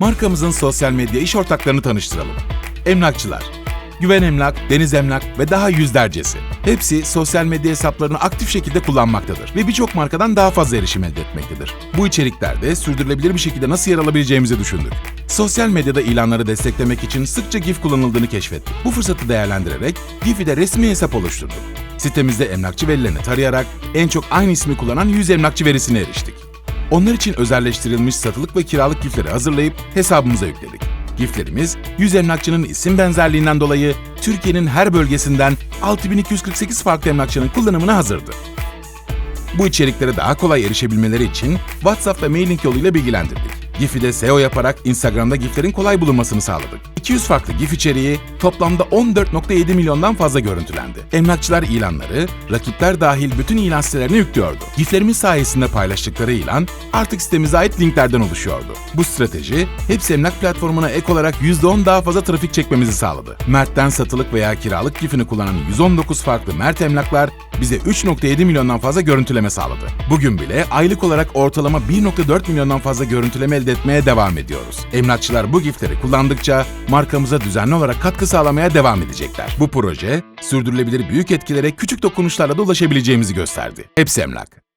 Markamızın sosyal medya iş ortaklarını tanıştıralım. Emlakçılar, Güven Emlak, Deniz Emlak ve daha yüzlercesi. Hepsi sosyal medya hesaplarını aktif şekilde kullanmaktadır ve birçok markadan daha fazla erişim elde etmektedir. Bu içeriklerde sürdürülebilir bir şekilde nasıl yer alabileceğimizi düşündük. Sosyal medyada ilanları desteklemek için sıkça GIF kullanıldığını keşfettik. Bu fırsatı değerlendirerek GIF'de resmi hesap oluşturduk. Sitemizde emlakçı verilerini tarayarak en çok aynı ismi kullanan 100 emlakçı verisine eriştik. Onlar için özelleştirilmiş satılık ve kiralık gifleri hazırlayıp hesabımıza yükledik. Giflerimiz, 100 emlakçının isim benzerliğinden dolayı Türkiye'nin her bölgesinden 6248 farklı emlakçının kullanımına hazırdı. Bu içeriklere daha kolay erişebilmeleri için WhatsApp ve mailing yoluyla bilgilendirdik. Gif'i de SEO yaparak Instagram'da giflerin kolay bulunmasını sağladık. 200 farklı gif içeriği toplamda 14.7 milyondan fazla görüntülendi. Emlakçılar ilanları, rakipler dahil bütün ilan sitelerine yüklüyordu. Giflerimiz sayesinde paylaştıkları ilan artık sitemize ait linklerden oluşuyordu. Bu strateji, hepsi emlak platformuna ek olarak %10 daha fazla trafik çekmemizi sağladı. Mert'ten satılık veya kiralık gifini kullanan 119 farklı Mert emlaklar bize 3.7 milyondan fazla görüntüleme sağladı. Bugün bile aylık olarak ortalama 1.4 milyondan fazla görüntüleme elde devam ediyoruz. Emlakçılar bu giftleri kullandıkça markamıza düzenli olarak katkı sağlamaya devam edecekler. Bu proje sürdürülebilir büyük etkilere küçük dokunuşlarla da ulaşabileceğimizi gösterdi. Hepsi emlak.